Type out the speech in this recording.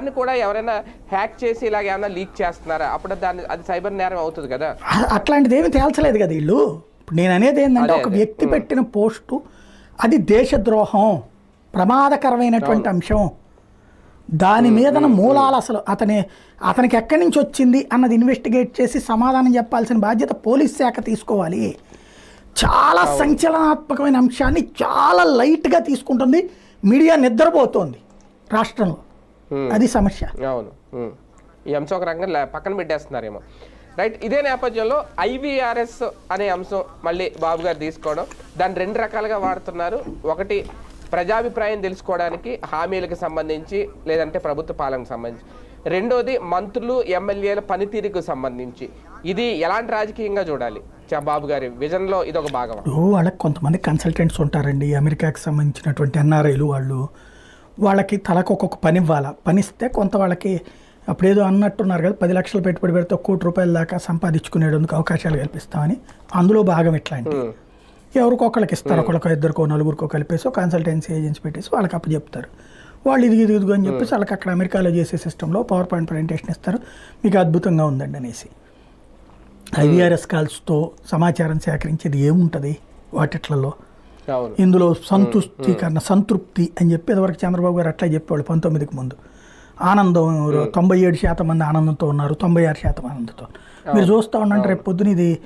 దాన్ని కూడా ఎవరైనా హ్యాక్ చేసి ఇలాగ ఏమైనా లీక్ చేస్తున్నారా? అప్పుడు దాన్ని అది సైబర్ నేరం అవుతుంది కదా. అట్లాంటిది ఏమి తేల్చలేదు కదా వీళ్ళు? నేను అనేది ఏంటంటే ఒక వ్యక్తి పెట్టిన పోస్టు అది దేశద్రోహం ప్రమాదకరమైనటువంటి అంశం. దాని మీదన మూలాలు అసలు అతని అతనికి ఎక్కడి నుంచి వచ్చింది అన్నది ఇన్వెస్టిగేట్ చేసి సమాధానం చెప్పాల్సిన బాధ్యత పోలీస్ శాఖ తీసుకోవాలి. చాలా సంచలనాత్మకమైన అంశాన్ని చాలా లైట్గా తీసుకుంటుంది. మీడియా నిద్రపోతోంది రాష్ట్రంలో. అది సమస్య. అవును. ఉమ్. ఈ అంశం ఒక రకంగా పక్కన పెట్టేస్తున్నారేమో. రైట్ ఇదే నేపథ్యంలో ఐవీఆర్ఎస్ అనే అంశం మళ్ళీ బాబు గారు తీసుకోవడం దాన్ని రెండు రకాలుగా వాడుతున్నారు. ఒకటి ప్రజాభిప్రాయం తెలుసుకోవడానికి హామీలకు సంబంధించి లేదంటే ప్రభుత్వ పాలనకు సంబంధించి. రెండోది మంత్రులు ఎమ్మెల్యేల పనితీరుకు సంబంధించి. ఇది ఎలాంటి రాజకీయంగా చూడాలి? బాబు గారి విజన్లో ఇది ఒక ఇప్పుడు వాళ్ళకి కొంతమంది కన్సల్టెంట్స్ ఉంటారండి. అమెరికాకి సంబంధించినటువంటి ఎన్ఆర్ఐలు వాళ్ళు. వాళ్ళకి తలకు ఒక్కొక్క పని ఇవ్వాలా? పని ఇస్తే కొంత వాళ్ళకి అప్పుడేదో అన్నట్టున్నారు కదా పది లక్షలు పెట్టుబడి పెడితే కోటి రూపాయల దాకా సంపాదించుకునేందుకు అవకాశాలు కల్పిస్తామని. అందులో భాగం ఇట్లాంటి. ఎవరికో ఒకళ్ళకి ఇస్తారు ఒకళ్ళకో ఇద్దరికో నలుగురికో కలిపేసి ఒక కన్సల్టెన్సీ ఏజెన్సీ పెట్టేసి వాళ్ళకి అప్పు చెప్తారు. వాళ్ళు ఇది ఇది ఇదిగో అని చెప్పేసి వాళ్ళకి అక్కడ అమెరికాలో చేసే సిస్టంలో పవర్ పాయింట్ ప్రజెంటేషన్ ఇస్తారు. మీకు అద్భుతంగా ఉందండి అనేసి. ఐవీఆర్ఎస్ కాల్స్తో సమాచారం సేకరించేది ఏముంటుంది వాటిట్లలో? ఇందులో సంతుష్టీకరణ సంతృప్తి అని చెప్పి ఇదివరకు చంద్రబాబు గారు అట్లా చెప్పేవాళ్ళు పంతొమ్మిదికి ముందు. ఆనందం తొంభై ఏడు శాతం మంది ఆనందంతో ఉన్నారు తొంభై ఆరు శాతం ఆనందంతో. మీరు చూస్తూ ఉండండి రేపు పొద్దున ఇది